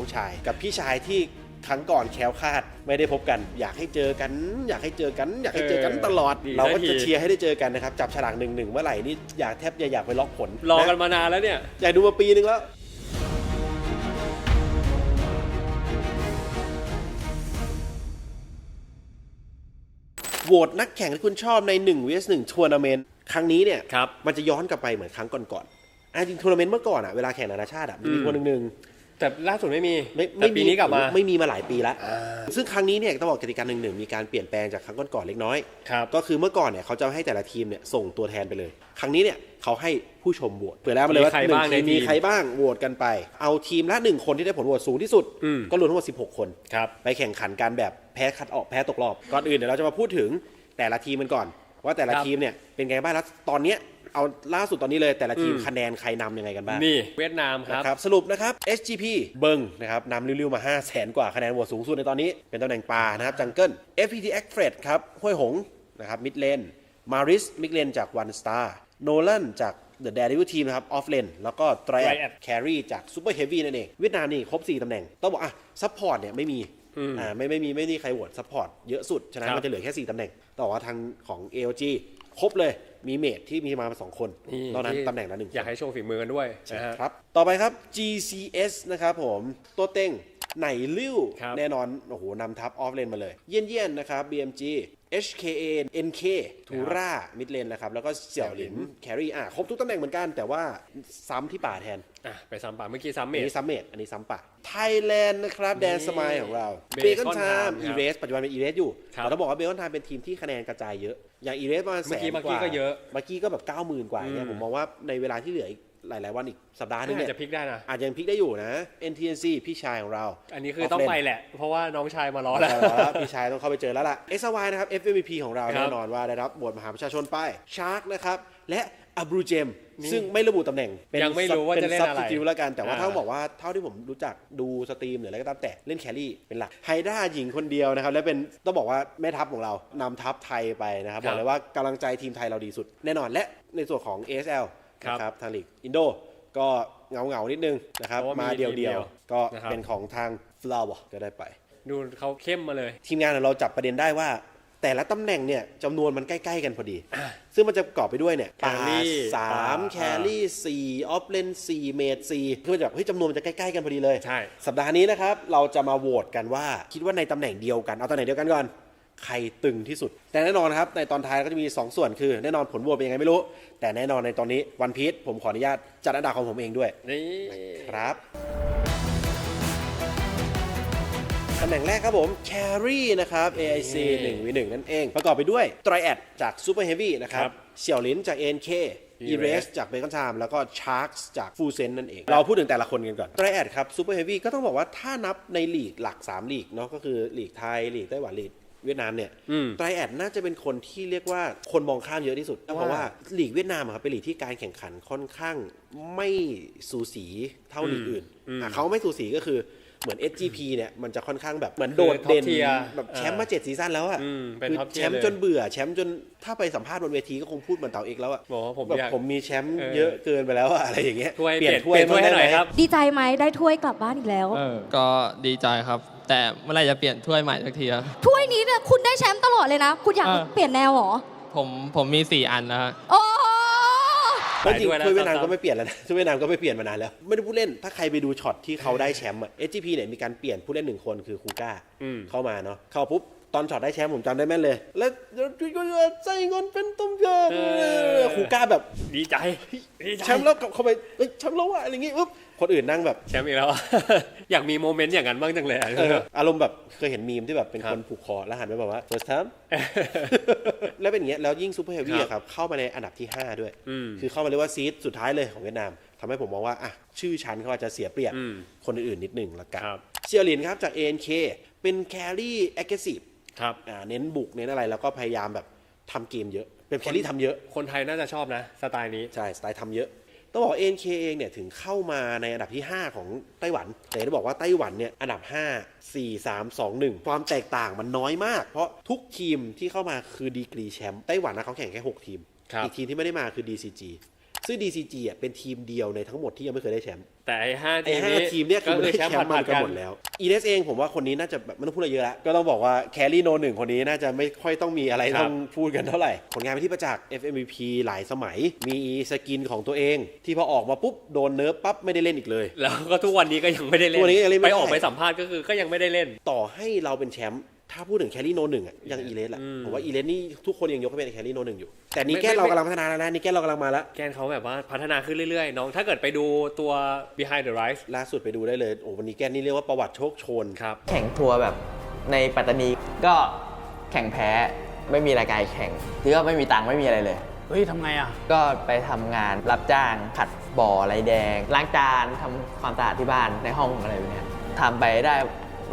องชาย กับพี่ชายที่ครั้งก่อนแคล้วคลาดไม่ได้พบกัน อยากให้เจอกัน อยากให้เจอกัน อยากให้เจอกันตลอดเออดีเราก็สักทีจะเชียร์ให้ได้เจอกันนะครับ จับฉลากหนึ่งหนึ่งเมื่อไหร่นี่อยากแทบจะอยากไปล็อกผลรอกันะมานานแล้วเนี่ย อยากดูมาปีนึงแล้ว โหวตนักแข่งที่คุณชอบใน1 vs 1ทัวร์นาเมนต์ครั้งนี้เนี่ย ครับ มันจะย้อนกลับไปเหมือนครั้งก่อนๆอะจริงทัวร์นาเมนต์เมื่อก่อนอะ เวลาแข่งนานาชาติอะมันมีอืม คนหนึ่ง แต่ล่าสุดไม่มีๆไม่แต่ปีนี้กลับมา ไม่มีมาหลายปีแล้ว ซึ่งครั้งนี้เนี่ยต้องบอกกติกาหนึ่งหนึ่งมีการเปลี่ยนแปลงจากครั้งก่อนๆเล็กน้อย ครับ ก็คือเมื่อก่อนเนี่ยเขาจะให้แต่ละทีมเนี่ยส่งตัวแทนไปเลย ครั้งนี้เนี่ยเขาให้ผู้ชมโหวตเปิดแล้วมาเลยว่ามีใครหนึ่บ้างงในทีมทีม มีใครบ้างโหวตกันไป เอาทีมละหนึ่งคนที่ได้ผลโหวตสูงที่สุดอืมก็รวมทั้งหมด16 คน ครับ ไปแข่งขันกันแบบแพ้คัดออกแพ้ตกรอบก่อนอื่นเดี๋ยวเราจะมาพูดถึงแต่ละทีมกันก่อน ว่าแต่ละครับ ทีมเนี่ยเป็นไงบ้างแล้วตอนเนี้ย เอาล่าสุดตอนนี้เลยแต่ละทีมอืมคะแนนใครนำยังไงกันบ้างนี่เวียดนามครับนะครับ สรุปนะครับ SGP เบิงนะครับนำริ้วๆมา 5 0 0แสนกว่าคะแนนโหวตสูงสุดในตอนนี้ เป็นตำแหน่งปลานะครับจังเกิล FPT a c f r e d ครับห้วยหงนะครับมิดเลนมาริสมิดเลนจาก One Star โนลันจาก The Daredevil Team นะครับ ออฟเลน แล้วก็ t r i a d Triad Carry จาก Super Heavy นั่นเอง เวียดนามนี่ครบ 4 ตำแหน่ง ต้องบอกอะซัพพอร์ตเนี่ยไม่มีอืมอ่าไม่ไม่มีไม่มีใครโหวตซัพพอร์ตเยอะสุด ฉะนั้นครับมันจะเหลือแค่ 4 ตำแหน่งแต่ว่าทางของ ALG ครบเลย มีเมดที่มีมาสองคนนอกนั้นที่ตำแหน่งละหนึ่งคนอยากให้โชว์ฝีมือกันด้วยนะฮะครับ ต่อไปครับ GCS นะครับผมตัวเต็งไหนลิ้วครับแน่นอนโอ้โหนำทัพออฟเลนมาเลย เยี่ยนเยี่ยนนะครับ BMG HKA NK ทูรามิดเลนนะครับแล้วก็เสี่ยวหลินแครีอะครบทุกตำแหน่งเหมือนกัน แต่ว่าซ้ำที่ป่าแทนอะไปซ้ำป่าเมื่อกี้ซ้ำเมอันทนี้ซ้ำเมดอันนี้ซ้ำป่าไทยแลนด์นะครับ แดนสมายของเราเบ Bacon คอนไท Time ม์คอีรับเรสปัจจุบันเป็นอีเรสอยู่ครับแต่ต้องบอกว่าเบคอนไทม์เป็นทีมที่คะแนนกระจายเยอะอย่างอีเรสประมาณแสเมื่อกี้นเมื่อกกี้ว่าก็เยอะเมื่อกี้ก็แบบ90,000กว่าเนี่ยอืมผมมองว่าในเวลาที่เหลืออีก หลาย ๆ วันอีกสัปดาห์นึงอาเนี่จยจะพลิกได้นะอาจจะยังพลิกได้อยู่นะ NTNC พี่ชายของเรา อันนี้คือต้องไปแหละ เพราะว่าน้องชายมารอแล้วแล้วพี่ชายต้องเข้าไปเจอแล้วล่ะ SY นะครับ FMVP ของเราครับแน่นอนว่าได้รับบทมหาประชาชนไปชาร์กนะครับและอับรูเจมนี่ซึ่งไม่ระบุตำแหน่ง เป็นยังไม่รู้ว่าจะเล่นอะไรซับสติวแล้วกันแต่ว่าอ่าถ้าบอกว่าเท่าที่ผมรู้จักดูสตรีมหรืออะไรก็ตามแต่เล่นแครี่เป็นหลักไฮด้าหญิงคนเดียวนะครับ และเป็นต้องบอกว่าแม่ทัพของเรานำทัพไทยไปนะครับ บอกเลยว่ากำลังใจทีมไทยเราดีสุด แน่นอนและในส่วนของ ASL ครับ นะครับทางลีกอินโดก็เงาเงาๆนิดนึงนะครับเพราะว่ามีมาเดียวทีมเดีเดียยววก็นะครับเป็นของทาง Flower ก็ได้ไป ดูเขาเข้มมาเลย ทีมงานเราจับประเด็นได้ว่า แต่ละตำแหน่งเนี่ยจำนวนมันใกล้ ๆ กันพอดี ซึ่งมันจะประกอบไปด้วยเนี่ยป่า Carry สามป่าแครี่สี่ออฟเลนสี่เมดสี่คือมันจะแบบเฮ้ยจำนวนมันจะใกล้ๆกันพอดีเลยใช่สัปดาห์นี้นะครับเราจะมาโหวตกันว่าคิดว่าในตำแหน่งเดียวกันเอาตำแหน่งเดียวกันก่อน ใครตึงที่สุด แต่แน่นอนครับในตอนท้ายก็จะมี 2 ส่วนคือแน่นอนผลโหวตเป็นยังไงไม่รู้ แต่แน่นอนในตอนนี้วันพีชผมขออนุญาตจัดอันดับของผมเองด้วยนี่ครับตำแหน่งแรกครับผม Carry นะครับ AIC 1 v 1นั่นเอง ประกอบไปด้วย Triad จาก Super Heavy นะครับ เสี่ยวลินจาก NK Erase จาก Bacon Time แล้วก็ Sharks จาก Full Sense นั่นเอง เราพูดถึงแต่ละคนกันก่อน Triad ครับ Super Heavy ก็ต้องบอกว่าถ้านับในลีกหลัก 3 ลีกเนาะก็คือลีกไทยลีกไต้หวันลีก เวียดนามเนี่ยอืมไตรแอดน่าจะเป็นคนที่เรียกว่าคนมองข้ามเยอะที่สุด เพราะว่าลีกเวียดนามอะครับเป็นลีกที่การแข่งขันค่อนข้างไม่สูสีเท่าลีกอื่นอืมอะเขาไม่สูสีก็คือเหมือน SGP เนี่ยมันจะค่อนข้างแบบเหมือนโดดเด่นคือ top tier แบบแชมป์มาเจ็ดซีซั่นแล้วอะอืมเป็นคือ top tier แชมป์เลยจนเบื่อแชมป์จนถ้าไปสัมภาษณ์บนเวทีก็คงพูดเหมือนเต่าเอกแล้วอะบอกว่าผมแบบอยากผมมีแชมป์เออเยอะเกินไปแล้วอะอะไรอย่างเงี้ยถ้วยเปลี่ยนเปลี่ยนถ้วยให้หน่อยบ้างได้ไมครับ ดีใจไหมได้ถ้วยกลับบ้านอีกแล้ว ก็ดีใจครับ แต่เมื่อไหรจะเปลี่ยนถ้วยใหม่สักทีครับ ถ้วยนี้เนี่ยคุณได้แชมป์ตลอดเลยนะ คุณอยากเออ เปลี่ยนแนวเหรอผมผมมี 4 อันนะฮะ โอ้เพราะจริงหลายถ้วยนะถ้วยเวียดนามซ้ำๆก็ไม่เปลี่ยนแล้วนะถ้วยเวียดนามก็ไม่เปลี่ยนมานานแล้ว ไม่ได้พูดเล่น ถ้าใครไปดูช็อตที่เขาได้แชมป์อะ SGP เนี่ยมีการเปลี่ยนผู้เล่นหนึ่งคนคือคูก้าอืม เข้ามาเนาะ เข้าปุ๊บ ตอนช็อตได้แชมป์ผมจำได้แม่นเลย แล้วใจเงินเป็นต้มยเออำคูก้าแบบดีใจดีใจแชมป์แล้วกลับเข้าไปเอ้ยแชมป์แล้วว่ะอะไรอย่างงี้ปุ๊บ คนอื่นนั่งแบบแชมป์อีกแล้วอะอยากมีโมเมนต์อย่างนั้นบ้างจังเลยอะเอออารมณ์แบบเคยเห็นมีมที่แบบเป็นครัคบนผูกคอแล้วหันไปแบบว่า first time แล้วเป็นอย่างเงี้ยแล้วยิ่งซูเปอร์เฮฟวี่ครับครับเข้ามาในอันดับที่ 5 ด้วยอืมคือเข้ามาเรียกว่าซีดสุดท้ายเลยของเวียดนามทำให้ผมมองว่าอะชื่อชั้นเขาอาจจะเสียเปรียบอืมคนอื่นๆนิดหนึ่งละกันครับเซียรินครับจาก ANK เป็นแครี่แอคทีฟครับอ่าเน้นบุกเน้นอะไรแล้วก็พยายามแบบทำเกมเยอะเป็นแครี่ทำเยอะ คนไทยน่าจะชอบนะ สไตล์นี้ ใช่ สไตล์ทำเยอะ ต้องบอกว่า NK เองเนี่ยถึงเข้ามาในอันดับที่ 5 ของไต้หวัน แต่ต้องบอกว่าไต้หวันเนี่ยอันดับ 5 4 3 2 1 ความแตกต่างมันน้อยมาก เพราะทุกทีมที่เข้ามาคือดีกรีแชมป์ไต้หวันนะเขาแข่งแค่ 6 ทีมครับอีกทีมที่ไม่ได้มาคือ DCG ซึ่ง DCG อะเป็นทีมเดียวในทั้งหมดที่ยังไม่เคยได้แชมป์แต่ไอ้ห้าไอ้ทีมห้านี้ทีมเนี่ยคือก็ได้คือแชแชมมป์ป์ผัมาดกันๆกันหมดแล้วอีเดสเองผมว่าคนนี้น่าจะแบบไม่ต้องพูดอะไรเยอะแล้วก็ต้องบอกว่าแครี่โนหนึ่งคนนี้น่าจะไม่ค่อยต้องมีอะไรครับ ต้องพูดกันเท่าไหร่ ผลงานเป็นที่ประจักษ์ FMVP หลายสมัย มีสกินของตัวเอง ที่พอออกมาปุ๊บโดนเนิร์ฟปั๊บไม่ได้เล่นอีกเลย แล้วก็ทุกวันนี้ก็ยังไม่ได้เล่ทุกวันนี้ก็ยังเล่นไม่ไปได้ออกไปสัมภาษณ์ก็คือก็ยังไม่ได้เล่น ต่อให้เราเป็นแชมป์ ถ้าพูดถึงแครี่โนหนึ่งอะยังอีเลสแหละอืม ผมว่าอีเลสนี่ทุกคนยังยกให้เป็นแครี่โนหนึ่งอยู่ แต่นี่ไม่แก้ไม่เรากำลังพัฒนาแล้วนะนี่แก้เรากำลังมาแล้ว แกนเขาแบบว่าพัฒนาขึ้นเรื่อยๆ น้องถ้าเกิดไปดูตัว behind the rise ล่าสุดไปดูได้เลยโอ้วันนี้แก้นี่เรียกว่าประวัติโชคโชน ครับ แข่งทัวร์แบบในปัตตานีก็แข่งแพ้ไม่มีรายการแข่งคือก็ไม่มีตังค์ไม่มีอะไรเลย เฮ้ยทำไงอะ ก็ไปทำงานรับจ้างขัดบ่อไรแดงล้างจานทำความสะอาดที่บ้านในห้องอะไรแบบเนี้ยทำไปได้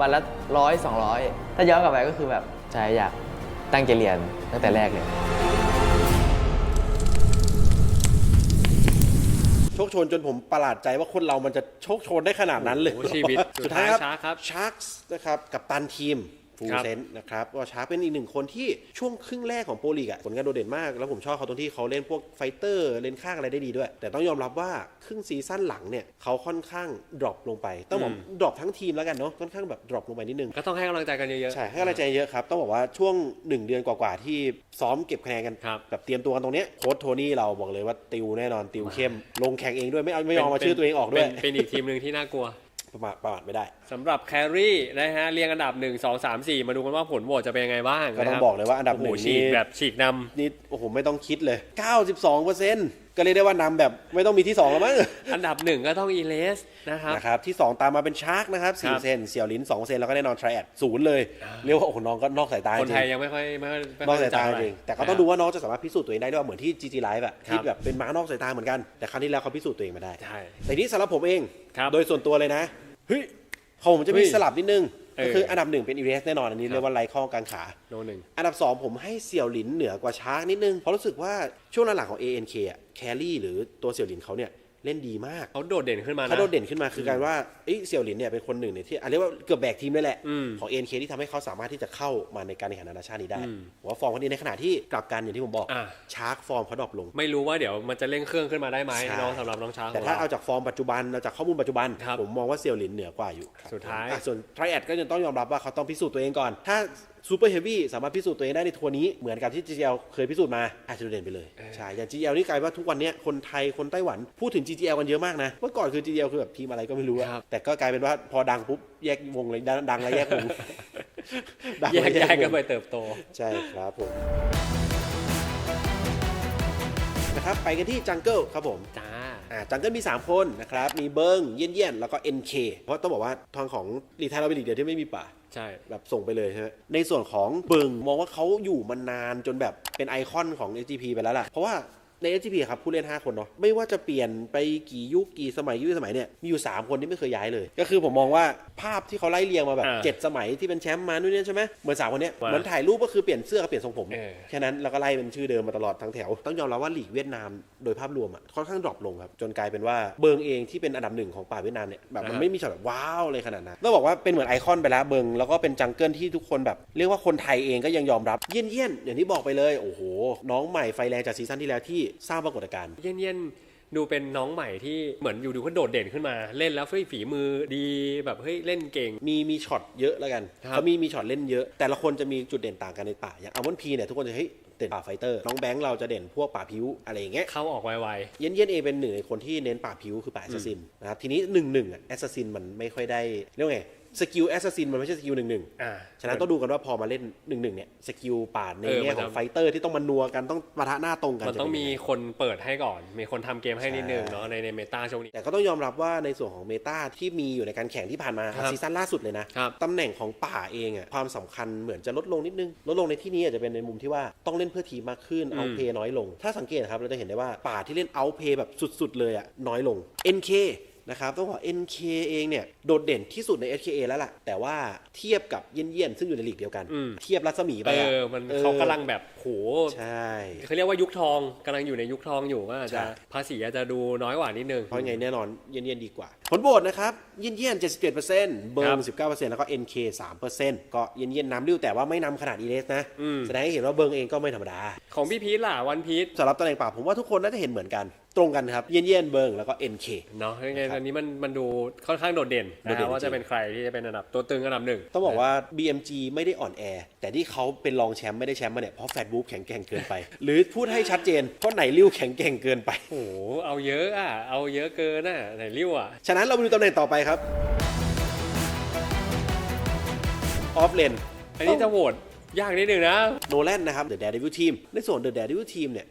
วันละร้อยสองร้อยถ้าย้อนกลับไปก็คือแบบใจอยากตั้งใจเรียนตั้งแต่แรกเลย โชคโชนจนผมประหลาดใจว่าคนเรามันจะโชคโชนได้ขนาดนั้นเลยโอ้โหชีวิตสุดท้ายครับสุดท้าย Shark ครับชาร์กนะครับกับตันทีม ฟูครับเซนนะครับก็ชาร์กเป็นอีกหนึ่งคนที่ช่วงครึ่งแรกของโปรลีกอะผลงานโดดเด่นมากแล้วผมชอบเขาตรงที่เขาเล่นพวกไฟเตอร์เล่นข้างอะไรได้ดีด้วย แต่ต้องยอมรับว่าครึ่งซีซั่นหลังเนี่ยเขาค่อนข้างดรอปลงไปต้องบอกดรอปทั้งทีมแล้วกันเนาะค่อนข้างแบบดรอปลงไปนิดนึงก็ต้องให้กำลังใจกันเยอะใช่ให้กำลังใจเยอะครับต้องบอกว่าช่วง 1 เดือนกว่าๆที่ซ้อมเก็บคะแนนกันครับแบบเตรียมตัวกันตรงเนี้ยโค้ชโทนี่เราบอกเลยว่าติวแน่นอนติวเข้ม ลงแข่งเองด้วยไม่เอาๆไม่ยอมมาป็นชื่อตัวเองออกด้วยเป็นเป็นอีกทีมหนึ่งที่น่ากลัว ประมาทประมาทไม่ได้สำหรับแครี่นะฮะเรียงอันดับ 1 2 3 4 มาดูกันว่าผลโหวตจะเป็นยังไงบ้างก็ต้องนะครับบอกเลยว่าอันดับโโหหนึ่งฉีนี่กแบบฉีกนนี่โอ้โหไม่ต้องคิดเลย 92เปอร์เซ็นต์ก็เรียกได้ว่านำแบบไม่ต้องมีที่ 2 แล้วมั้งำอันดับหนึ่งก็ต้องอีเลสนะครับนะครับ ที่ 2 ตามมาเป็นชาร์กนะครับครับ4เซนเสี่ยวลิ้น2เซนแล้วก็แน่นอนทริแอดศูนย์เลย เรียกว่าโอ้โหน้องก็นอกสายตาจคนริไทยงยังไม่ค่อยไม่ค่อยไม่นค่ออกยสายตาจัจเท่ไหริง แต่ก็ต้องดูว่าน้องจะสามารถพิสูจน์ตัวเองได้ด้วยเหมือนที่ GG Live อะครับที่แบบเป็นม้านอกสายตาเหมือนกัน แต่ครั้งที่แล้วเขาพิสูจน์ตัวเองมาได้ใช่แต่นี่สำหรับผมเองครับโดยส่วนตัวเลยนะ เฮ้ย ของผมจะมีเฮ้ยสลับนิดนึง เออ ก็คืออันดับหนึ่งเป็นอีเรสแน่นอนอันนี้ครับเรียกว่าไร้ข้อกางขา โนหนึ่ง อันดับ2ผมให้เสี่ยวหลินเหนือกว่าชาร์กนิดนึง เพราะรู้สึกว่าช่วงหลังๆของ ANK อะแครี่หรือตัวเสี่ยวหลินเขาเนี่ย เล่นดีมากเขาโดดเด่นขึ้นมานะเขาโดดเด่นขึ้นมาคือการว่าเอ้ยเสี่ยวหลินเนี่ยเป็นคนหนึ่งเนี่ยที่อะเรียกว่าเกือบแบกทีมเลยแหละอืมของ ANK ที่ทำให้เขาสามารถที่จะเข้ามาในการแข่งขันนานาชาตินี้ได้อืมผมว่าฟอร์มเขาดีในขณะที่กลับกันอย่างที่ผมบอกอะชาร์กฟอร์มเขาดรอปลง ไม่รู้ว่าเดี๋ยวมันจะเร่งเครื่องขึ้นมาได้ไหมใช่น้องสำหรับน้องช้างแต่ของถ้าเราเอาจากฟอร์มปัจจุบันเอาจากข้อมูลปัจจุบันครับผมมองว่าเซียวหลินเหนือกว่าอยู่ครับสุดท้ายอะส่วนไทรแอดก็ยังต้องยอมรับว่าเขาต้องพิสูจน์ตัวเองก่อนถ้าซูเปอร์เฮฟวี่สามารถพิสูจน์ตัวเองได้ในทัวร์นี้เหมือนกับที่ GGL เคยพิสูจน์มาอาจจะโดดเด่นไปเลยใช่อย่าง GGL นี่กลายว่าทุกวันเนี้ยคนไทยคนไต้หวันพูดถึง GGL กันเยอะมากนะเมื่อก่อนคือ GGL คือแบบทีมอะไรก็ไม่รู้อะครับแต่ก็กลายเป็นว่าพอดังปุ๊บแยกวงเลยดังดังแล้วแยกวงดังแยล้วกย้ายกันวงไปเติบโต ใช่ครับผมนะครับไปกันที่จังเกิลครับผมจ้าอ่าจังเกิลมี 3 คนนะครับ มีเบิงเยี่ยนเยี่ยนแล้วก็ NK เพราะต้องบอกว่าทางของลีไทยเราเป็นลีกเดียวที่ไม่มีป่า ใช่ แบบส่งไปเลยใช่ไหมในส่วนของเบิงมองว่าเขาอยู่มานานจนแบบเป็นไอคอนของ SGP ไปแล้วล่ะ เพราะว่า ใน SGP ครับผู้เล่น 5 คนเนาะไม่ว่าจะเปลี่ยนไปกี่ยุคกี่สมัยยุคสมัยเนี่ยมีอยู่ 3 คนที่ไม่เคยย้ายเลย ก็คือผมมองว่าภาพที่เขาไล่เรียงมาแบบอ่าเจ็ดสมัยที่เป็นแชมป์มานู่นนี่ใช่ไหมเหมือนสามคนเนี้ยว่าเหมือนถ่ายรูปก็คือเปลี่ยนเสื้อกับเปลี่ยนทรงผมเออแค่นั้นแล้วก็ไล่เป็นชื่อเดิมมาตลอดทั้งแถว ต้องยอมรับว่าลีกเวียดนามโดยภาพรวมอะค่อนข้างดรอปลงครับจนกลายเป็นว่าเบิงเองที่เป็นอันดับหนึ่งของป่าเวียดนามเนี่ยแบบมันไม่มีช็อตแบบว้าวเลยขนาดนั้นต้องบอกว่าเป็นเหมือนไอคอนไปแล้วเบิงแล้วก็เป็นจังเกิลที่ทุกคนแบบเรียกว่าคนไทยเองก็ยังยอมรับเยี่ยนเยี่ยนๆอย่างที่บอกไปเลยโอ้โหน้องใหม่ไฟแรงจากซีซั่นที่แล้วที่สร้างปรากฏการณ์เย็นเย็นๆดูเป็นน้องใหม่ที่เหมือนอยู่ดูเขาโดดเด่นขึ้นมา เล่นแล้วเฮ้ยฝีมือดีแบบเฮ้ยเล่นเก่ง มีมีช็อตเยอะแล้วกันครับเขามีมีช็อตเล่นเยอะ แต่ละคนจะมีจุดเด่นต่างกันในป่าอย่างอามอนพีเนี่ยทุกคนจะเฮ้ยเด่นป่าไฟเตอร์ น้องแบงค์เราจะเด่นพวกป่าพิวอะไรอย่างเงี้ย เข้าออกไวเย็นเย็นเอเป็นหนึ่งในคนที่เน้นป่าบผิวคือป่าแอสซัสซินนะครับ ทีนี้หนึ่งหนึ่งอะแอสซัสซินมันไม่ค่อยได้เรียกว่าไง สกิลแอสซัสซินมันไม่ใช่สกิลหนึ่งหนึ่งๆอ่าฉะนั้นต้องดูกันว่าพอมาเล่นหนึ่งหนึ่งเนี่ยสกิลป่าในเออแง่มันขจะองไฟเตอร์ที่ต้องมานัวกันต้องปะทะหน้าตรงกันมันต้องจะเป็มียัไคนเปิดให้ก่อน มีคนทำเกมให้นิดนึงใช่เนาะในในเมตาช่วงนี้ แต่ก็ต้องยอมรับว่าในส่วนของเมตาที่มีอยู่ในการแข่งที่ผ่านมาครับซีซั่นล่าสุดเลยนะครับตำแหน่งของป่าเองอะความสำคัญเหมือนจะลดลงนิดนึง ลดลงในที่นี้อาจจะเป็นในมุมที่ว่าต้องเล่นเพื่อทีมมากขึ้นเอาเพย์น้อยลง ถ้าสังเกตนะครับเราจะเห็นได้ว่าป่าที่เล่นเอาเพย์แบบสุด ๆ เลยอะน้อยลง NK นะครับต้องบอก NK เองเนี่ยโดดเด่นที่สุดใน SKA แล้วล่ะ แต่ว่าเทียบกับเยี่ยนๆซึ่งอยู่ในลีกเดียวกันอืมเทียบรัศมีไปเออะอมันออเขากำลังแบบโหใช่เขาเรียกว่ายุคทองกำลังอยู่ในยุคทองอยู่ว่าอาจจะใช่ภาษีอาจจะดูน้อยกว่านิดนึงเพราะยังไงแน่นอนเยี่ยนๆดีกว่า ผลโหวตนะครับเยี่ยนเยี่ยน77%เบิร์ครัมบ19%แล้วก็ NK 3%ก็เยี่ยนเยี่ยนน้ำริ้วแต่ว่าไม่นำขนาดอีเลสนะอืมแสดงให้เห็นว่าเบิร์งเองก็ไม่ธรรมดา ของพี่พีทล่ะวันพีทสำหรับตำแหน่งป่าบผมว่าทุกคนน่าจะเห็นเหมือนกัน ตรงกันครับ เยี่ยนเยี่ยนเบิงแล้วก็ NK เนาะยังไงครับอันนี้มันมันดูค่อนข้างโดดเด่นโดดนะเด่นฮะว่าจริจะงเป็นใครที่จะเป็นอันดับตัวตึงอันดับหนึ่งต้องบอกว่า BMG ไม่ได้อ่อนแอ แต่ที่เขาเป็นรองแชมป์ไม่ได้แชมป์มาเนี่ยเพราะแฟตบูฟแข็งแกร่งเกินไป หรือพูดให้ชัดเจนเพราะไหนริ้วแข็งแกร่งเกินไปโอ้โหเอาเยอะอะเอาเยอะเกินอะไหนริ้วอะฉะนั้นเรามาดูตำแหน่งต่อไปครับออฟเลนอันนี้จะโหวตยากนิดนึงนะโนแลนนะครับ The Daredevil Team ในส่วน The Daredevil Team เนี่ย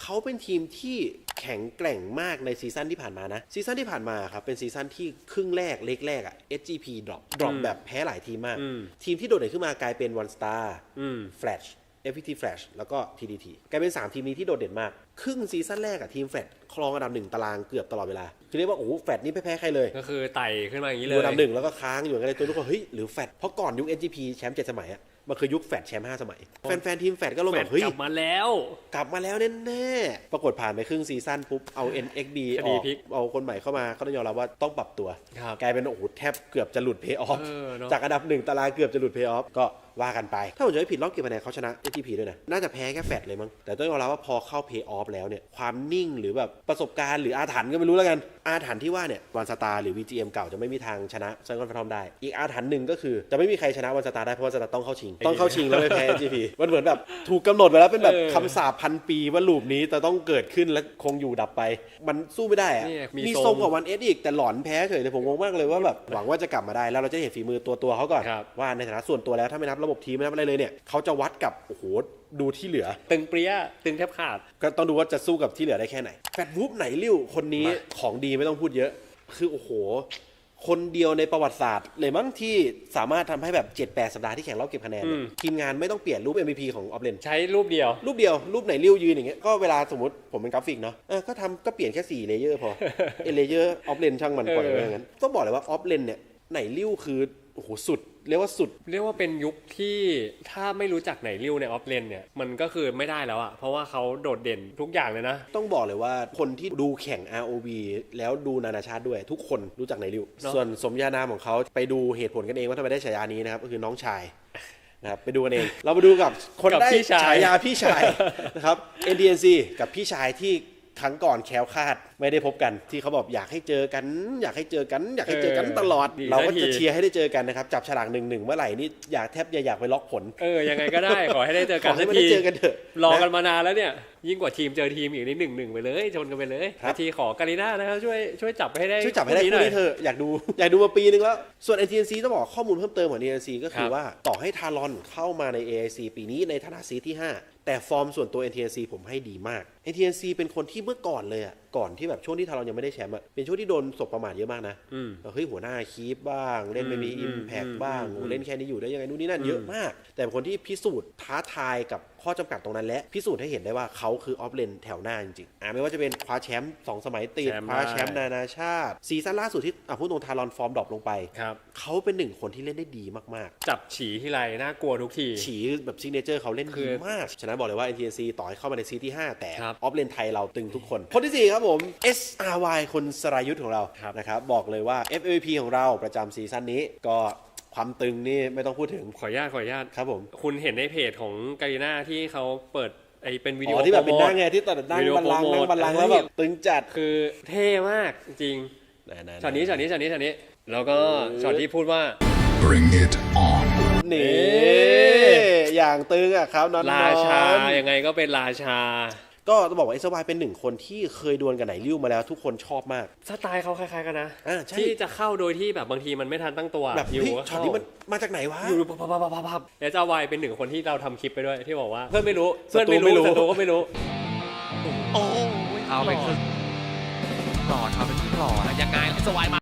เขาเป็นทีมที่ แข็งแกร่งมากในซีซั่นที่ผ่านมานะซีซั่นที่ผ่านมาครับเป็นซีซั่นที่ครึ่งแรกเล็กแรกอะ SGP drop drop แบบแพ้หลายทีมมากอืมทีมที่โดดเด่นขึ้นมากลายเป็น One Star อืม Flash FPT Flash แล้วก็ TDT กลายเป็น 3 ทีมนี้ที่โดดเด่นมาก ครึ่งซีซั่นแรกอะทีมแฟลชครองอันดับหนึ่งตารางเกือบตลอดเวลา คือเรียกว่าโอ้โหแฟลชนี่ไม่แพ้ใครเลย ก็คือไต่ขึ้นมาอย่างนี้อเลยู่ยอันดับหนึ่งแล้วก็ค้างอยู่อย่างนั้นเลยตัวทุกคนเฮ้ยหรือแฟดเพราะก่อนยุค NGP แชมป์เจ็ดสมัยอะ มันคือยุคแฟดแชมป์ห้าสมัย แฟนๆทีมแฟดก็ลงแฟแบดบเฮ้ยกลับมาแล้ว กลับมาแล้วแน่ๆปรากฏผ่านไปครึ่งซีซั่นปุ๊บ เอา NXB คอดีอกพลิกเอาคนใหม่เข้ามาก็ต้องยอมรับว่าต้องปรับตัวครับกลายเป็นโอ้โหแทบเกือบจะหลุดเพย์ออฟเออเนอะจากอันดับหนึ่งตารางเกือบจะหลุดเพย์ออฟก็ ว่ากันไป ถ้าผมจะไม่ผิดรอบเก็บคะแนนเขาชนะ NGP ด้วยนะ น่าจะแพ้แค่แฟดเลยมั้ง แต่ต้องยอมรับว่าพอเข้าเพย์ออฟแล้วเนี่ย ความนิ่งหรือแบบประสบการณ์หรืออาถรรพ์ก็ไม่รู้แล้วกัน อาถรรพ์ที่ว่าเนี่ยวันสตาร์หรือ VGM เก่าจะไม่มีทางชนะซันกอนฟทอมได้ อีกอาถรรพ์หนึ่งก็คือจะไม่มีใครชนะวันสตาร์ได้เพราะวันสตาร์ต้องเข้าชิง ต้องเข้าชิงแล้วไม่แพ้ NGP มันเหมือนแบบถูกกำหนดไว้แล้วเป็นแบบเออคำสาปพันปีว่าลูปนี้จะต้องเกิดขึ้นและคงอยู่ดับไป มันสู้ไม่ได้อะเนี่ยมีมีทรง ทรงกว่าวันเอสอีกแต่หลอนแพ้เฉยเลยผมงงมากเลยว่าแบบหวังว่าจะกลับมาได้แล้วเราจะเห็นฝีมือตัวตัวเขาก่อนครับ ว่าในฐานะส่วนตัวแล้วถ้าไม่นับระบบทีมไม่นับอะไรเลยเนี่ยเขาจะวัดกับโอ้โหดูที่เหลือ ตึงเปรี้ยตึงแทบขาด ก็ต้องดูว่าจะสู้กับที่เหลือได้แค่ไหนแฟดวูฟไหนริ้วคนนี้มาของดีไม่ต้องพูดเยอะ คือโอ้โห คนเดียวในประวัติศาสตร์ เลยมั้งที่สามารถทำให้แบบ 7-8 สัปดาห์ที่แข่งรอบเก็บคะแนนเนี่ยทีมงานไม่ต้องเปลี่ยนรูป MVP ของออฟเลนใช้รูปเดียว รูปเดียว รูปไหนริ้วยืนอย่างเงี้ยก็เวลาสมมติผมเป็นกราฟิกเนาะเออก็ทำก็เปลี่ยนแค่4เลเยอร์พอเอเลเยอร์ออฟเลนช่างมันปล่อยไว้อย่างนั้นต้องบอกเลยว่าออฟเลนเนี่ยไหนริ้วคือโอ้โหสุด เรียกว่าสุด เรียกว่าเป็นยุคที่ถ้าไม่รู้จักไหนริ้วในออฟเลนเนี่ยมันก็คือไม่ได้แล้วอะเพราะว่าเขาโดดเด่นทุกอย่างเลยนะ ต้องบอกเลยว่าคนที่ดูแข่ง ROV แล้วดูนานาชาติด้วย ทุกคนรู้จักไหนริวเนอะ ส่วนสมญานามของเขาไปดูเหตุผลกันเองว่าทำไมได้ฉายานี้นะครับก็คือน้องชายนะครับไปดูกันเอง เรามาดูกับคนกับได้พี่ชาย ฉายาพี่ชายนะครับ NDNC กับพี่ชายที่ ครั้งก่อนแคล้วคลาดไม่ได้พบกันที่เขาบอกอยากให้เจอกัน อยากให้เจอกัน อยากให้เจอกันตลอดเราก็จะเชียร์ให้ได้เจอกันนะครับจับฉลากหนึ่งหนึ่งเมื่อไหร่นี่อยากแทบจะอยากไปล็อกผลเออยังไงก็ได้ ขอให้ได้เจอขกัอนให้สักมันทีได้เจอกันเถอะรอนะกันมานานแล้วเนี่ย ยิ่งกว่าทีมเจอทีมอีกนิดหนึ่งหนึ่งไปเลยชนกันไปเลยครับทีขอการีน่านะครับช่วยช่วยจับให้ได้ช่วยจับให้ได้คู่คู่หน่นี้อยเถอะอยากดู อยากดูมาปีนึงแล้ว ส่วน NTNC ต้องบอกข้อมูลเพิ่มเติมของ NTNC ก็คืครัอบว่าต่อให้ทารอนเข้ามาใน AIC ปีนี้ในฐานะซีที่ 5 แต่ฟอร์มส่วนตัว NTNC ผมให้ดีมาก NTNC เป็นคนที่เมื่อก่อนเลยอะก่อนที่แบบช่วงที่ทารอนยังไม่ได้แชมป์อะเป็นช่วงที่โดนสบประมาทเยอะมากนะอืมเฮ้ยหัวหน้าคีปบ้าง เล่นไม่มีอือิมมแพกอืมบ้างอืมโอ้เล่นแค่นี้อยู่ได้ยังไงนู่นนี่นั่นเยอะมาก แต่เป็นคนที่พิสูจน์ท้าทายกับข้อจำกัดตรงนั้นและพิสูจน์ให้เห็นได้ว่าเขาคือออฟเลนแถวหน้าจริงๆอ่าไม่ว่าจะเป็นคว้าแชมป์สองสมัยติดแชมป์คว้าแชมป์ได้นานาชาติซีซั่นล่าสุดที่อะพูดตรงทารอนฟอร์มดรอปลงไปครับเขาเป็นหนึ่งคนที่เล่นได้ดีมากจับฉีที่ไรน่ากลัวทุกทีๆฉีแบบซิงเนเจอร์เขาเล่นคืดีอมากฉะนั้นบอกเลยว่า NTNC ต่อให้เข้ามาในซีที่5แต่ครับออฟเลนไทยเราตึงทุกคน คนที่ 4 ครับผม SRY คนสรายุทธของเราครับนะครับบอกเลยว่า FAVP ของเราประจำซีซั่นนี้ก็ความตึงนี่ไม่ต้องพูดถึง ขออนุญาตขออนุญาตครับผม คุณเห็นในเพจของการีน่าที่เขาเปิดไอเป็นวิดีอ๋โออที่แบบเป็นโปรนั่งโมทไงที่ตอนนั่งวิดีโอบัลลังก์โปรโมทนั่งบัลลังก์เฮ้แล้ยวแบบตึงจัดคือเท่มากจริงไหๆๆช็อตนี้ช็อตนี้ช็อตนี้ช็อตนี้ แล้วก็ช็อตที่พูดว่า Bring it on. นี่อย่างตึงอะครับนอนๆ ราชายังไงก็เป็นราชา ก็ต้องบอกว่า SRY เป็นหนึ่งคนที่เคยดวลกับไหนริ้วมาแล้วทุกคนชอบมาก สไตล์เขาคล้ายๆกันนะอ่าใช่ ที่จะเข้าโดยที่แบบบางทีมันไม่ทันตั้งตัวแบบอยู่เฮ้ยก็ช็อตเข้านี้มันมาจากไหนวะ อยู่พับพับพับพับพับแล้วเจ้าวายเป็นหนึ่งคนที่เราทำคลิปไปด้วยที่บอกว่าเพื่อนไม่รู้ศัเพื่อนตรูไม่รู้ไม่รู้ศัตรูก็ไม่รู้โอ้ยเอาไปครึ่งหลอดเอาไปครึ่งหลอดยังไงสวายมา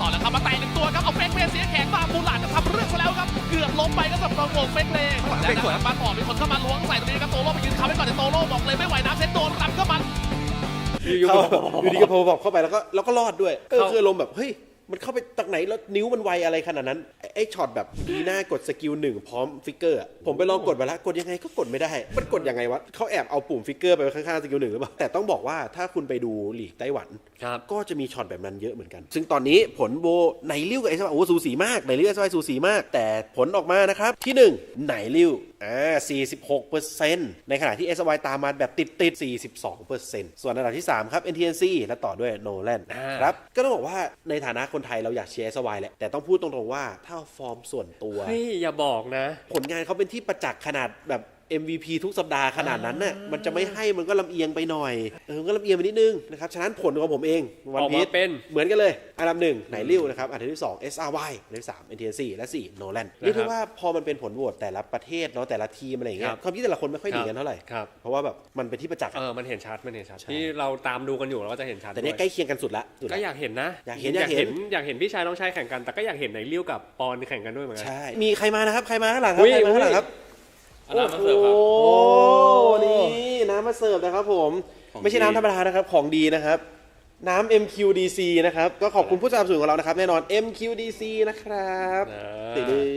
ต่อแล้วครับมาแต่หนึ่งตัวครับเอาเฟกเลเสียแข็งมาบูหลานจะทำเรื่อง ซะแล้วครับ เกือบล้มไปก็สำหรับกองเฟกเลแล้วนะครับมาต่อมีคนเข้ามาล้วงใส่ตรงนี้ครับโตโร่ไปยืนคำไว้ก่อนแต่โตโร่บอกเลยไม่ไหวน้ำเซ็ตโดนรำเข้ามาอยู่เข้าๆอยู่ดีก็โผล่บอกเข้าไปแล้วก็แล้วก็รอดด้วยเออเข้าคืออารมณ์แบบเฮ้ย มันเข้าไปจากไหนแล้วนิ้วมันไวอะไรขนาดนั้นไอ้ไอ้ช็อตแบบดีหน้ากดสกิลหนึ่งพร้อมฟิกเกอร์อะผมไปลองกดมาแล้วกดยังไงก็กดไม่ได้ มันกดยังไงวะเขาแอบเอาปุ่มฟิกเกอร์ไปไว้ข้างๆสกิลหนึ่งหรือเปล่าแต่ต้องบอกว่าถ้าคุณไปดูลีกไต้หวัน ครับ ก็จะมีช็อตแบบนั้นเยอะเหมือนกัน ซึ่งตอนนี้ผลโบไหนริ้วกับเอสโอ้สูสีมากไหนริ้วเอสไสูสีมาก แต่ผลออกมานะครับที่1ไหนริ้วอ่า46%ในขณะที่ SY ตามมาแบบติดติดๆ42%ส่วนอันดับที่3ครับ NTNC และต่อด้วย Nolan นะครับก็ต้องบอกว่าในฐานะคนไทยเราอยากเชียร์ SY แหละแต่ต้องพูดตรงๆว่าถ้าฟอร์มส่วนตัวเฮ้ยอย่าบอกนะ ผลงานเขาเป็นที่ประจักษ์ขนาดแบบ MVP ทุกสัปดาห์ขนาดนั้นน่ะมันจะไม่ให้มันก็ลำเอียงไปหน่อยเออมันก็ลำเอียงไปนิดนึงนะครับฉะนั้นผลของผมเองวันออกพีมาเป็นเหมือนกันเลยอันดับหนึ่งไหนริ้วนะครับอันดับที่สอง SRY อันดับที่สาม NTNC และสี่ Nolan เรียกได้ว่าพอมันเป็นผลโหวตแต่ละประเทศเนาะแต่ละทีมอะไรอย่างเงี้ครัยบความคิดแต่ละคนไม่ค่อยหนีกันเท่าไหร่ครับเพราะว่าแบบมันเป็นที่ประจักษ์เออะอมันเห็นชัดมันเห็นชัดใช่ที่เราตามดูกันอยู่เราก็จะเห็นชัดแต่เนี้ยด้วยใกล้เคียงกันสุดละสุดก็ละอยากเห็นนะอยากเห็นอยากเห็นอยากเห็นพี่ชายน้องชายแข่งกันแต่ก็อยากเห็นไหนเลี้ยวกับปอนแข่งกันด้วยเหมือนกันใช่มีใครมานะครับใครมาข้างหลังครับอุ้ยใครมาข้างหลังครับ อันนั้นมาเสิร์ฟครับ โอ้นี่น้ำมาเสิร์ฟนะครับผมไม่ใช่น้ำธรรมดานะครับ ของดีนะครับ น้ำ MQDC นะครับ ก็ขอบคุณผู้สนับสนุนของเรานะครับ แน่นอน MQDC นะครับอ่าติดเลย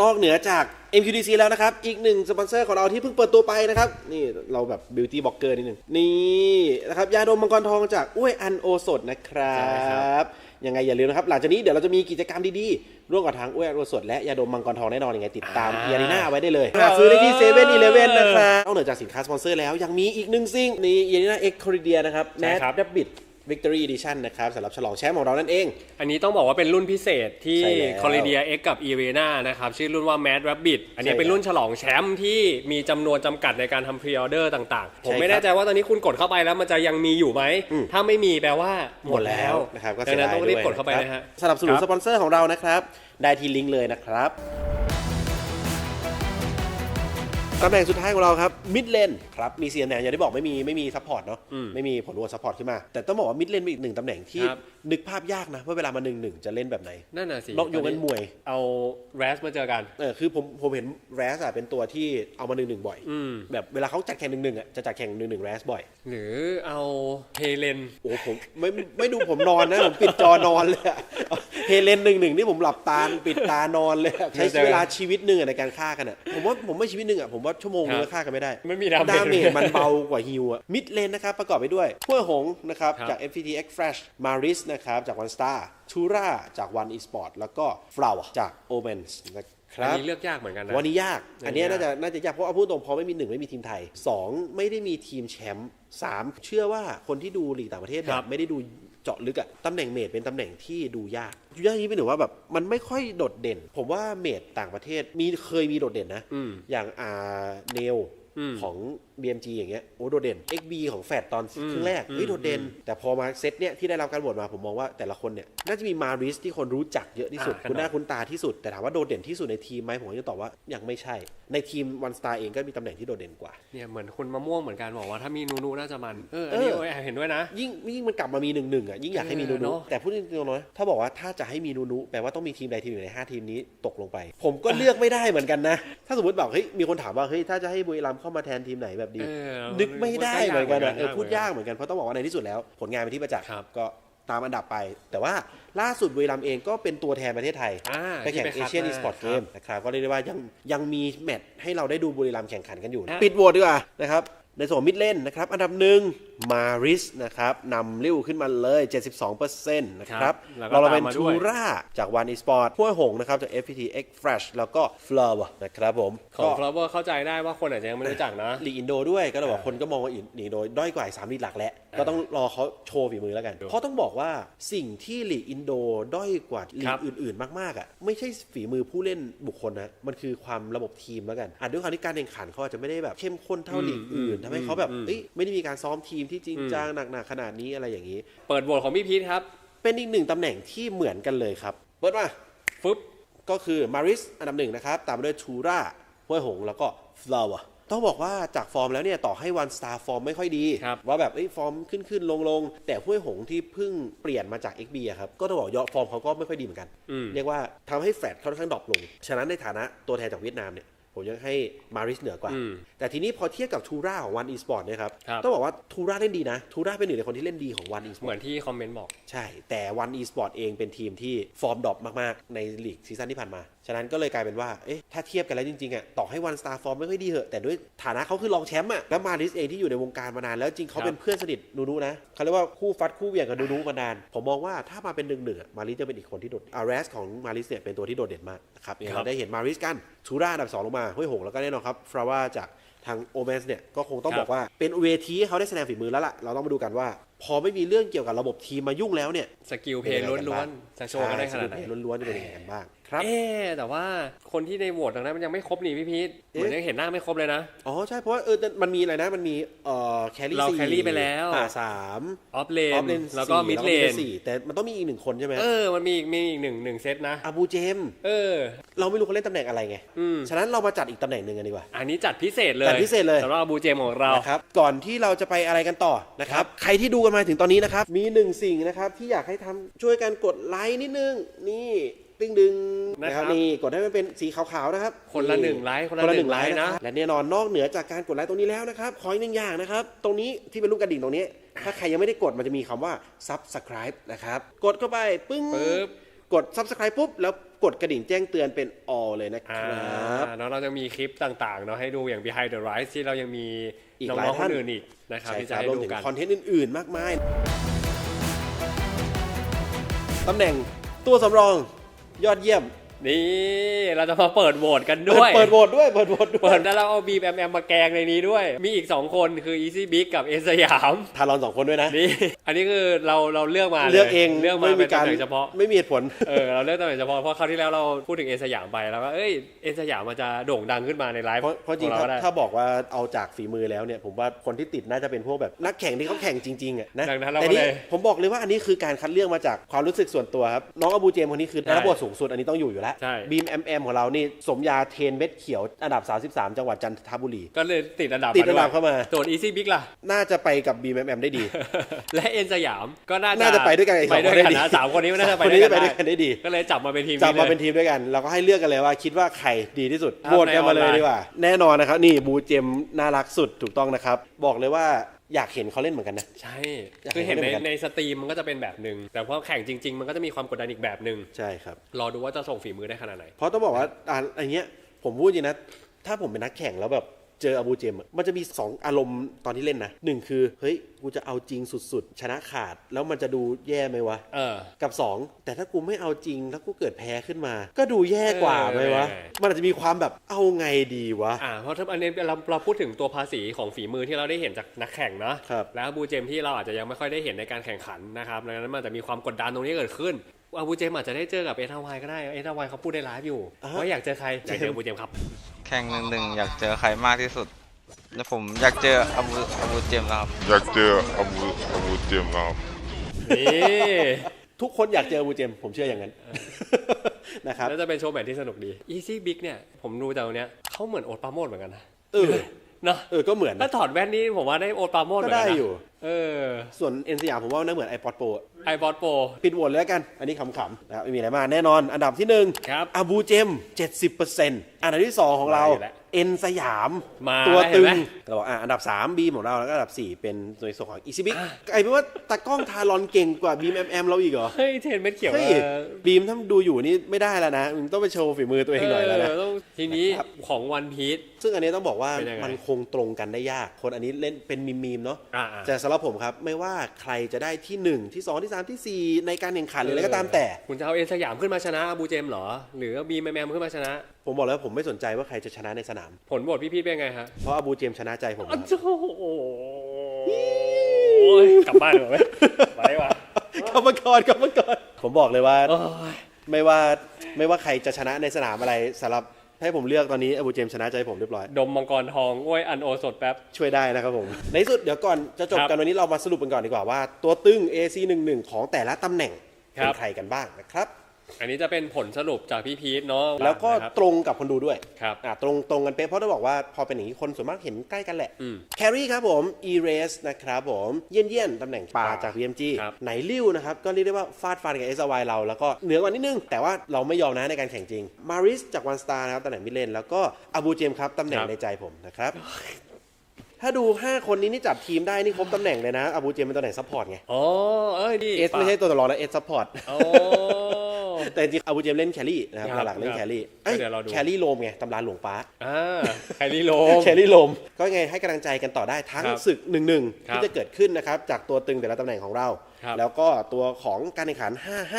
นอกเหนือจาก MQDC แล้วนะครับ อีกหนึ่งสปอนเซอร์ของเราที่เพิ่งเปิดตัวไปนะครับ นี่เราแบบ Beauty b l o g g e r นิดนึงนี่นะครับ ยาดมมังกรทองจากอ้วยอันโอสดนะครัใช่ครับ บ ยังไงอย่าลืมนะครับ หลังจากนี้เดี๋ยวเราจะมีกิจกรรมดีๆ ร่วมกับทางอ้วยอันโอสดและยาดมมังกรทองแน่นอนยังไงติดตามเอียรีนาไว้ได้เลยหาซื้อได้ที่เซเว่นอีเลฟเว่นนะครับนอกเหนือจากสินค้าสปอนเซอร์แล้วยังมีอีกหนึ่งสิ่งนี่เอียรีนาเอ็กคอริเดียนะครับใช่ครับดับบิท วิกตอรี่อีดิชั่นนะครับสำหรับฉลองแชมป์ของเรานั่นเอง อันนี้ต้องบอกว่าเป็นรุ่นพิเศษที่ ใช่แล้ว c o l l i d i a X กับ e v e n a นะครับ ชื่อรุ่นว่า Mad Rabbit อันนี้ใช่เป็นรุ่นฉลองแชมป์ที่มีจำนวนจำกัดในการทำพรีออเดอร์ต่างๆ ผมใช่ไม่ครับแน่ใจว่าตอนนี้คุณกดเข้าไปแล้วมันจะยังมีอยู่ไหม อืมถ้าไม่มีแปลว่าหมดแล้วนะครับก็ดัเสีงยนั้นดายต้องด้รีวบยกดเข้าไปครับนะฮะสนับสนุนครับสปอนเซอร์ของเรานะครับ ได้ที่ลิงก์เลยนะครับ ตำแหน่งสุดท้ายของเราครับมิดเลนครับมีเซียนแนนอย่างที่บอกไม่มีไม่มีซัพพอร์ตเนาะอืมไม่มีผลโหวตซัพพอร์ตขึ้นมา แต่ต้องบอกว่ามิดเลนเป็นอีกหนึ่งตำแหน่งที่ครับ นึกภาพยากนะว่าเวลามาหนึ่งหนึ่งจะเล่นแบบไหนนั่นน่ะสิลองโยงกันมวยเอาแรสมาเจอกัน เออคือผมผมเห็นแรสอะเป็นตัวที่เอามาหนึ่งหนึ่งบ่อย อืม แบบเวลาเขาจัดแข่งหนึ่งหนึ่งอะจะจัดแข่งหนึ่งหนึ่งแรสบ่อย หรือเอาเฮเลน โอ้ผมไม่ไม่ดูผมนอนนะ ผมปิดจอนอนเลยอะเฮเลนหนึ่งหนึ่งนี่ผมหลับตาปิดตานอนเลยอะใช้เวลาชีวิตหนึ่งอะในการฆ่ากันอะผมว่าผมไม่ชีวิตหนึ่งอะผมว่าชั่วโมงนึงก็ฆ่ากันไม่ได้ ไม่มีดาเมจดาเมจมันเบากว่าฮิวอะมิดเลนนะครับ ประกอบไปด้วยห้วยหงนะครับครับจาก FPT X Flash Maris นะครับ จาก One Star ทูราจาก One Esport แล้วก็ Flower จาก Omens นะคอันรับนี้เลือกยากเหมือนกันนะวันนี้ยาก อันเนี้ยอันนี้น่าจะน่าจะยากเพราะเอาพูดตรงเพราะไม่มีหนึ่งไม่มีทีมไทยสองไม่ได้มีทีมแชมป์สามเชื่อว่าคนที่ดูลีกต่างประเทศแบครับบไม่ได้ดู เจาะลึกอะตำแหน่งเมดเป็นตำแหน่งที่ดูยากดูยากอย่างนี้เป็นหนึ่งว่าแบบมันไม่ค่อยโดดเด่น ผมว่าเมดต่างประเทศมีเคยมีโดดเด่นนะอืมอย่างอ่าเนลอืมของ BMG อย่างเงี้ยโอ้โดดเด่น XB ของแฟดตอนอืมครึ่งแรกเฮ้ยอืมโดดเด่น แต่พอมาเซตเนี้ยที่ได้รับการโหวตมาผมมองว่าแต่ละคนเนี่ยน่าจะมีมาริสที่คนรู้จักเยอะที่สุดอ่าคุณหน้าคุณตาที่สุด แต่ถามว่าโดดเด่นที่สุดในทีมไหมผมก็จะตอบว่ายังไม่ใช่ ในทีมวันสตาร์เองก็มีตำแหน่งที่โดดเด่นกว่าเนี่ยเหมือนคุณมะม่วงเหมือนกันบอกว่าถ้ามีนูนูน่าจะมันเอออันนี้เออโอ้ยแอบเห็นด้วยนะ ยิ่งยิ่งมันกลับมามีหนึ่งหนึ่งอะยิ่งอยากให้มีนูเออนูเนอะแต่พูดจริงๆนะถ้าบอกว่าถ้าจะให้มีนูนูแปลว่าต้องมีทีมใดทีมหนึ่งในห้าทีมนี้ตกลงไป ผมก็เลือกไม่ได้เหมือนกันนะ ถ้าสมมติบอกเฮ้ยมีคนถามว่าเฮ้ยถ้าจะให้บุรีรัมย์เข้ามาแทนทีมไหนแบบดีเออนึกไม่ได้เหมือนกันอะเออากพูดยากเหมือนกันเพราะต้องบอกว่าในที่สุดแล้ว ผลงานเป็นที่ประจักษ์ครับก็ตามอันดับไป แต่ว่าล่าสุดบุรีรัมย์เองก็เป็นตัวแทนประเทศไทยอ่าไปแข่งที่เอคัดเชียนมาอีสปอร์ตคเกรับมนะครับก็เรียกได้ว่ายังยังมีแมตช์ให้เราได้ดูบุรีรัมย์แข่งขันกันอยู่ฮะปิดโหวตดีกว่านะครับในส่วนมิดเล่นนะครับอันดับหนึ่ง มาริสนะครับนำริ้วขึ้นมาเลย 72%นะครับแล้วก็เราเราเป็นตามมาด้ทูวยราจากวันอีสปอร์ตห้วยหงนะครับจาก FPT X Fresh แล้วก็ Flower นะครับผม ของก็ฟลาวเวอร์เข้าใจได้ว่าคนอาจจะยังไม่รู้จักนะลีกอินโดด้วยก็เลยบอกคนก็มองว่าลีกอินโดด้อยกว่าอีกสามลีกหลักแล้วก็ต้องรอเขาโชว์ฝีมือแล้วกัน เพราะต้องบอกว่าสิ่งที่ลีกอินโดด้อยกว่าลีครักบอื่น ๆ มากๆอะไม่ใช่ฝีมือผู้เล่นบุคคลนะมันคือความระบบทีมแล้วกันอาจด้วยความที่การแข่งขันเขาอาจจะไม่ได้แบบเข้มข้นเท่าลีกอื่นทำให้เขาแบบเอ้ยไม่ได้มีการซ้อมทีมที่จริงจังหนักๆขนาดนี้อะไรอย่างนี้ เปิดโหวตของพี่พีทครับ เป็นอีกหนึ่งตำแหน่งที่เหมือนกันเลยครับเปิดมาฟึบก็คือมาริสอันดับหนึ่งนะครับ ตามมาด้วยทูราห้วยหง แล้วก็ฟลาวต้องบอกว่าจากฟอร์มแล้วเนี่ย ต่อให้วันสตาร์ฟอร์มไม่ค่อยดีครับว่าแบบเอ้ยฟอร์มขึ้นขึ้นลงลงแต่ห้วยหงที่เพิ่งเปลี่ยนมาจาก XB อะครับ ก็ต้องบอกยอดฟอร์มเขาก็ไม่ค่อยดีเหมือนกันอืมเรียกว่าทำให้แฟลตค่อนข้างดรอปลง ฉะนั้นในฐานะตัวแทนจากเวียดนามเนี่ย ผมยังให้มาริสเหนือกว่าอืมแต่ทีนี้พอเทียบกับทูราของวันอีสปอร์ตเนี่ยครับครับต้องบอกว่าทูราเล่นดีนะทูราเป็นหนึ่งในคนที่เล่นดีของวันอีสปอร์ตเหมือนที่คอมเมนต์บอก ใช่ แต่วัน e-sport เองเป็นทีมที่ฟอร์มดรอปมาก ๆ ในลีกซีซั่นที่ผ่านมา ฉะนั้นก็เลยกลายเป็นว่าเอ๊ะถ้าเทียบกันแล้วจริง ๆ อะ ต่อให้วันสตาร์ฟอร์มไม่ค่อยดีเหอะแต่ด้วยฐานะเขาคือรองแชมป์อะแล้วมาริสเองที่อยู่ในวงการมานาน แล้วจริงเขาครับเป็นเพื่อนสนิทนูนูนะเขาเรียกว่าคู่ฟัดคู่เหวี่ยงกับนูนูมานาน ผมมองว่าถ้ามาเป็นหนึ่งหนึ่งอะมาริสจะเป็นอีกคนที่โดดอาร์เรสของมาริสเนี่ยเป็นตัวที่โดดเด่นมากนะครับเนี่ยครับเราได้เห็นมาริสกันทูราอันดับสองลงมามาห้วยหงแล้วก็แน่นอนครับฟราว่าจากทางโอเมสเนี่ยก็คงต้องครับ บอกว่าเป็นเวทีให้เขาได้แสดงฝีมือแล้วล่ะ เราต้องมาดูกันว่า พอไม่มีเรื่องเกี่ยวกับระบบทีมมายุ่งแล้วเนี่ยสกิลเพลย์ล้วนๆจะโชว์กันได้ขนาดไหน ใช่สกิลเพลย์ล้วนๆจะเป็นยังไงกันบ้าง ครับเอ๊ะแต่ว่าคนที่ในโหวตตรงนั้นมันยังไม่ครบนี่พี่พีทเหมือนยังเห็นหน้าไม่ครบเลยนะอ๋อใช่เพราะว่าเออมันมีอะไรนะมันมีเอ่อแครี่เราสี่ carry ไปแล้วอ่าสามออฟเลออนฟเลนแล้วก็มิดเลนสี่แต่มันต้องมีอีกหนึ่งคนใช่ไหมเออมันมีอีกมีอีกหนึ่งหนึ่งเซตนะอาบูเจมเออ เราไม่รู้เขาเล่นตำแหน่งอะไรไงอืมฉะนั้นเรามาจัดอีกตำแหน่งหนึ่งกันดีกว่า อันนี้จัดพิเศษเลยจัดพิเศษเลยสำหรับบูเจมของเรานะครับก่อนที่เราจะไปอะไรกันต่อนะครับใครที่ดูกันมาถึงตอนนี้นะครับมีหนึ่งสิ่งนะครับที่อยากให้ทำช่วยกันกดไลค์นิดนึงนี่ ตึงดึงนะครับนี่กดให้มันเป็นสีขาวๆนะครับ คนละหนึ่งไลค์คนละคนละหหนึ่นึ่งงไลค์ไลค์นะนะและแน่นอนนอกเหนือจากการกดไลค์ตรงนี้แล้วนะครับขออีกหนึ่งอย่างนะครับ ตรงนี้ที่เป็นรูปกระดิ่งตรงนี้ ถ้าใครยังไม่ได้กดมันจะมีคำว่า subscribe นะครับ กดเข้าไปปึ้งปึ๊บกด subscribe ปุ๊บแล้วกดกระดิ่งแจ้งเตือนเป็น all เลยนะคอ่ารับเนาะเราจะมีคลิปต่างๆเนาะให้ดูอย่าง behind the rise ที่เรายังมีอีกน้หลายองๆคท่านนอื่นอีกนะครับใช่ที่คจะรับให้รวมดูถึงกันคอนเทนต์อื่นๆ มากมายตำแหน่งตัวสำรอง ยอดเยี่ยม นี่เราจะมาเปิดโหวตกันด้วย เปิดโหวตด้วย เปิดโหวตด้วเปิยดแล้วเราเอาบีแอมแอมมาแกงในนี้ด้วย มีอีก 2 คนคือ Easy Big กับเอสยาม ทารอนสองคนด้วยนะ นี่ อันนี้คือเราเราเลือกมาเลือกเองเลือกมาไม่เป็มีนการตำแหน่งเฉพาะ ไม่มีเหตุผล เออ เราเลือกตำแหน่งเฉพาะ เพราะคราวที่แล้วเราพูดถึงเอสยามไปแล้วว่าเอ้ย เอสยามมันจะโด่งดังขึ้นมาในไลฟ์เพราะเพราะจริงของถ้าก็ได้ถ้าบอกว่าเอาจากฝีมือแล้วเนี่ย ผมว่าคนที่ติดน่าจะเป็นพวกแบบนักแข่งที่เขาแข่งจริงๆอะนะดังนั้นเราแต่ก็นี่เลยผมบอกเลยว่าอันนี้คือการคัดเลือกมาจากความรู้สึกส่วนตัวครับน้องอบูเจมคนนี้คือใช่ได้รับบทสูงสุดอันนี้ต้องอยู่อยู่แล้วใช่บีมแอมแอมของเรานี่สมยาเทนเม็ดเขียวอันดับ 33 จังหวัดจันทบุรี ก็เลยติดอันดับติดอันดับวยเข้ามาโจทย์ Easy Big ล่ะ น่าจะไปกับบีมแอมแอมได้ดี และเอ็นสยามก็น่าจะน่าจะไปด้วยกันกับอีกไปสองด้วยคนได้กันดีนะสามคนนี้มันน่าจะไปคนด้นี้วยไปกันด้วยกันได้ดี ก็เลยจับมาเป็นทีมจับมาลยเป็นทีมด้วยกันเราก็ให้เลือกกันเลยว่าคิดว่าใครดีที่สุดครับโหวตกันมาเลยในออนไลน์ดีกว่า แน่นอนนะครับนี่บูเจมน่ารักสุดถูกต้องนะครับบอกเลยว่า อยากเห็นเขาเล่นเหมือนกันนะ ใช่อยากคือเห็นเห็นในเหมือนกันในสตรีมมันก็จะเป็นแบบหนึ่งแต่พอแข่งจริง ๆ มันก็จะมีความกดดันอีกแบบหนึ่งใช่ครับรอดูว่าจะส่งฝีมือได้ขนาดไหนเพราะต้องบอกว่าอ่าอันเนี้ยผมพูดจริงนะถ้าผมเป็นนักแข่งแล้วแบบ เจออาบูเจมอะมันจะมี 2 อารมณ์ตอนที่เล่นนะหนึ่งคือ เฮ้ย กูจะเอาจริงสุดๆ ชนะขาดแล้วมันจะดูแย่ไหมวะเออกับ 2 แต่ถ้ากูไม่เอาจริงแล้วกูเกิดแพ้ขึ้นมา ก็ดูแย่กว่าไหมวะเออมันอาจจะมีความแบบเอาไงดีวะอ่าเพราะถ้าอันนี้เราเราพูดถึงตัวภาษีของฝีมือที่เราได้เห็นจากนักแข่งนะครับแล้วบูเจมที่เราอาจจะยังไม่ค่อยได้เห็นในการแข่งขันนะครับดังนั้นมันจะมีความกดดันตรงนี้เกิดขึ้น อาบูเจมอาจจะได้เจอกับเอทาวายก็ได้เอทาวายเขาพูดในไลฟ์อยู่อ่าฮะว่าอยากเจอใครอยากเจอบูเจมครับ แข่งหนึ่งหนึ่งอยากเจอใครมากที่สุดแล้วผมอยากเจออาบูอาบูเจมส์ครับอยากเจออาบูอาบูเจมส์ครับนี่ทุกคนอยากเจออาบูเจมผมเชื่ออย่างนั้นนะครับแล้วจะเป็นโชว์แมตช์ที่สนุกดี Easy Big เนี่ยผมดูจากตรงเนี้ยเขาเหมือนโอ๊ตปราโมดเหมือนกันนะเออ เนาะเออก็เหมือนถ้านะถอดแว่นนี้ผมว่าได้โอ๊ตปราโมดเหก็มือนได้กันนะอยู่ เออ ส่วนเอ็นสยามผมว่าน่าเหมือน iPod Pro อะไอบอสโปปิดโหวตเลยแล้วกัน อันนี้ขำๆนะครับไม่มีอะไรมากแน่นอนอันดับที่หนึ่งครับอาบูเจม 70%อันดับที่2ของเรามาอยู่แล้วเอ็นสยามมาตัวตึงเห็นไหมเราบอกอะอันดับ3บีมของเราแล้วก็อันดับ 4 เป็นในส่วนของอีซิบิกไอ้เป็นว่าตากล้องทารอนเก่งกว่าบีมแอมแอมเราอีกเหรอ เฮ้ยเทรนเม็ดเขียวเฮ้ยเออบีมถ้าดูอยู่นี่ไม่ได้แล้วนะมึงต้องไปโชว์ฝีมือตัวเองหน่อยแล้วนะเต้องทีนี้นะครับของวันพีช ซึ่งอันนี้ต้องบอกว่าเป็นยังไงมันคงตรงกันได้ยาก คนอันนี้เล่นเป็นมีมๆเนาะอ่าๆ แต่สำหรับผมครับ ไม่ว่าใครจะได้ที่1ที่2ที่3ที่4ในการแข่งขันหรืออะไรก็ตามแต่ คุณจะเอาเอ็นสยามขึ้นมาชนะอาบูเจมเหรอ หรือบีแมมแมมขึ้นมาชนะ ผมบอกแล้ววาผมไม่สนใจว่าใครจะชนะในสนาม ผลโหวตพี่พีชเป็นไงฮะเพราะอาบูเจมชนะใจผมคอ้ารับ วโอ้ยกลับบ้านเหรอไหมไปวะกรรมกรกรรมกรผมบอกเลยว่า โอ้ย ไม่ว่าไม่ว่าใครจะชนะในสนามอะไรสำหรับ ให้ผมเลือกตอนนี้อาบูเจมชนะใจผมเรียบร้อย ดมมังกรทองโอ้ยอันโอสดแป๊บ ช่วยได้นะครับผม ในที่สุดเดี๋ยวก่อนจะจบครับกันวันนี้เรามาสรุปกันก่อนดีกว่าว่า ตัวตึง AC11 ของแต่ละตำแหน่งครัเป็นบใครกันบ้างนะครับ อันนี้จะเป็นผลสรุปจากพี่พีชเนาะแล้วก็นะครับ ตรงกับคนดูด้วยครับอ่าตรงตรงกันเป๊ะเพราะต้องบอกว่าพอเป็นอย่างนี้คนส่วนมากเห็นใกล้กันแหละอืมแครี่ครับผม Erase นะครับผมเยี่ยนเยี่ยนตำแหน่งปลาจาก VMG ครับไหนลิ้วนะครับ ก็เรียกได้ว่าฟาดฟันกับ SY เรา แล้วก็เหนือกว่านิดนึง แต่ว่าเราไม่ยอมนะในการแข่งจริง Maris จาก One Star นะครับตำแหน่งมิดเลนแล้วก็อาบูเจมครับตำแหน่งในใจผมนะครับ ถ้าดู 5 คนนี้นี่จัดทีมได้นี่ครบตำแหน่งเลยนะอาบูเจมเป็นตำแหน่งซัพพอร์ตไงอ๋อเอ้ยดีเอสไม่ใช่ตัวตลอดนะเอสซัพพอร์ต โอ้ แต่จริงๆอาบูเจมเล่นแครี่นะครับครับหลักๆเล่นครับแครี่เอ้ยเดี๋ยวเราดู แครี่โลมไงตำราหลวงป้า อ่าไคลี่โลมแครี่ลมก็ไงให้กำลังใจกันต่อได้ทั้งครับศึกหนึ่งหนึ่งครับที่จะเกิดขึ้นนะครับ จากตัวตึงแต่ละตำแหน่งของเรา ครับแล้วก็ตัวของการแข่งขัน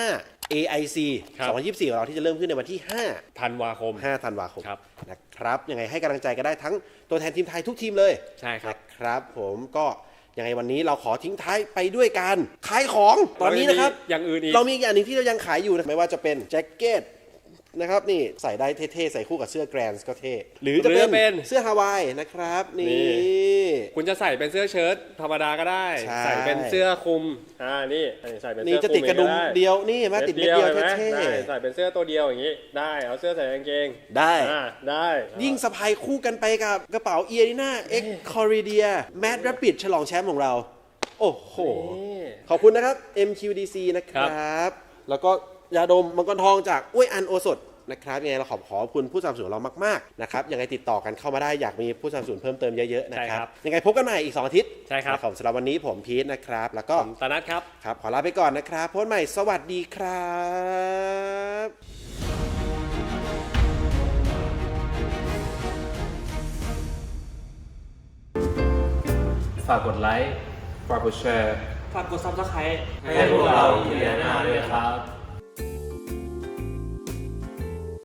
5-5 AIC ครับ 2024 ของเราที่จะเริ่มขึ้นในวันที่ธันวาคม5 5ธันวาคมครับ นะครับยังไงให้กำลังใจกันได้ทั้งตัวแทนทีมไทยทุกทีมเลยใช่ครับ นะครับ ผมก็ ยังไงวันนี้เราขอทิ้งท้ายไปด้วยการขายของตอนนี้นะครับเรายังมีอย่างอื่นอีก เรามีอีกอย่างหนึ่งที่เรายังขายอยู่นะไม่ว่าจะเป็นแจ็คเก็ต นะครับนี่ใส่ได้เท่ๆ ใส่คู่กับเสื้อแกรนส์ก็เท่ หรือจะหรือจะเป็เป็นน เสื้อฮาวายนะครับนี่ คุณจะใส่เป็นเสื้อเชิ้ตธรรมดาก็ได้ ใช่ ใส่เป็นเสื้อคลุมอ่านี่ใส่เป็นนี่เสื้อจะติดกระดุมคลุเดียวนี่เห็นไหมติดเม็ดเดียวห็นไหมเท่ได้ใส่เป็นเสื้อตัวเดียวอย่างนี้ ได้เอาเสื้อใส่กางเกงๆได้ อ่าได้ยิ่งสะพายคู่กันไปกับกระเป๋าเอียริน่าเอ็กคอริเดียแมดรับปิดฉลองแชมป์ของเรา โอ้โห นี่ ขอบคุณนะครับ MQDC นะครับ แล้วก็ ยาดมมังกรทองจากอ้วยอันโอสดนะครับยังไงเราขอบขอบคุณผู้สนับสนุนเรามากๆนะครับยังไงติดต่อกันเข้ามาได้อยากมีผู้สนับสนุนเพิ่มเติมเยอะๆนะใช่คครัรับบยังไงพบกันใหม่อีก 2 อาทิตย์ใช่ครับ นะสำหรับวันนี้ผมพีทนะครับ แล้วก็ผมตานัทครับ ครับขอลาไปก่อนนะครับพบกันใหม่สวัสดีครับฝากกดไลค์ ฝากกดแชร์ ฝากกดซับสไครต์ ให้พวกเราอีเลียนาด้วยครับ